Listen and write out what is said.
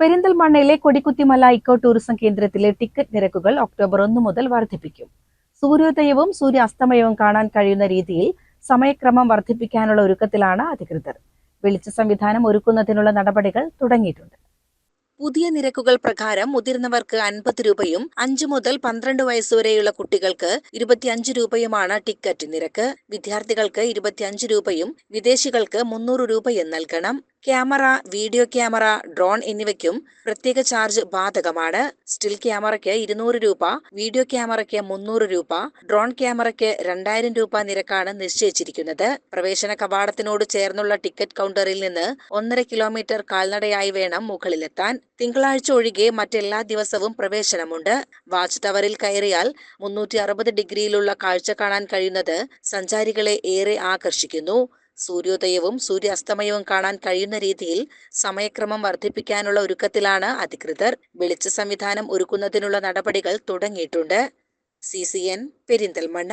പെരിന്തൽമണ്ണയിലെ കൊടിക്കുത്തിമല eco tourism കേന്ദ്രത്തിലെ ticket നിരക്കുകൾ October ഒന്ന് മുതൽ വർദ്ധിപ്പിക്കും. സൂര്യോദയവും സൂര്യാസ്തമയവും കാണാൻ കഴിയുന്ന രീതിയിൽ സമയക്രമം വർദ്ധിപ്പിക്കാനുള്ള ഒരുക്കത്തിലാണ് അധികൃതർ. വെളിച്ച സംവിധാനം ഒരുക്കുന്നതിനുള്ള നടപടികൾ തുടങ്ങിയിട്ടുണ്ട്. പുതിയ നിരക്കുകൾ പ്രകാരം മുതിർന്നവർക്ക് അൻപത് രൂപയും അഞ്ചു മുതൽ പന്ത്രണ്ട് വയസ്സുവരെയുള്ള കുട്ടികൾക്ക് ഇരുപത്തിയഞ്ച് രൂപയുമാണ് ടിക്കറ്റ് നിരക്ക്. വിദ്യാർത്ഥികൾക്ക് ഇരുപത്തിയഞ്ച് രൂപയും വിദേശികൾക്ക് മുന്നൂറ് രൂപയും നൽകണം. ക്യാമറ വീഡിയോ ക്യാമറ ഡ്രോൺ എന്നിവയ്ക്കും പ്രത്യേക ചാർജ് ബാധകമാണ്. സ്റ്റിൽ ക്യാമറയ്ക്ക് ഇരുന്നൂറ് രൂപ വീഡിയോ ക്യാമറയ്ക്ക് മുന്നൂറ് രൂപ ഡ്രോൺ ക്യാമറയ്ക്ക് രണ്ടായിരം രൂപ നിരക്കാണ് നിശ്ചയിച്ചിരിക്കുന്നത്. പ്രവേശന കവാടത്തിനോട് ചേർന്നുള്ള ടിക്കറ്റ് കൗണ്ടറിൽ നിന്ന് ഒന്നര കിലോമീറ്റർ കാൽനടയായി വേണം മുകളിലെത്താൻ. തിങ്കളാഴ്ച ഒഴികെ മറ്റെല്ലാ ദിവസവും പ്രവേശനമുണ്ട്. വാച്ച് ടവറിൽ കയറിയാൽ മുന്നൂറ്റി ഡിഗ്രിയിലുള്ള കാഴ്ച കാണാൻ കഴിയുന്നത് സഞ്ചാരികളെ ഏറെ ആകർഷിക്കുന്നു. സൂര്യോദയവും സൂര്യാസ്തമയവും കാണാൻ കഴിയുന്ന രീതിയിൽ സമയക്രമം വർദ്ധിപ്പിക്കാനുള്ള ഒരുക്കത്തിലാണ് അധികൃതർ. വെളിച്ച സംവിധാനം ഒരുക്കുന്നതിനുള്ള നടപടികൾ തുടങ്ങിയിട്ടുണ്ട്. C C N Perinthalmanna.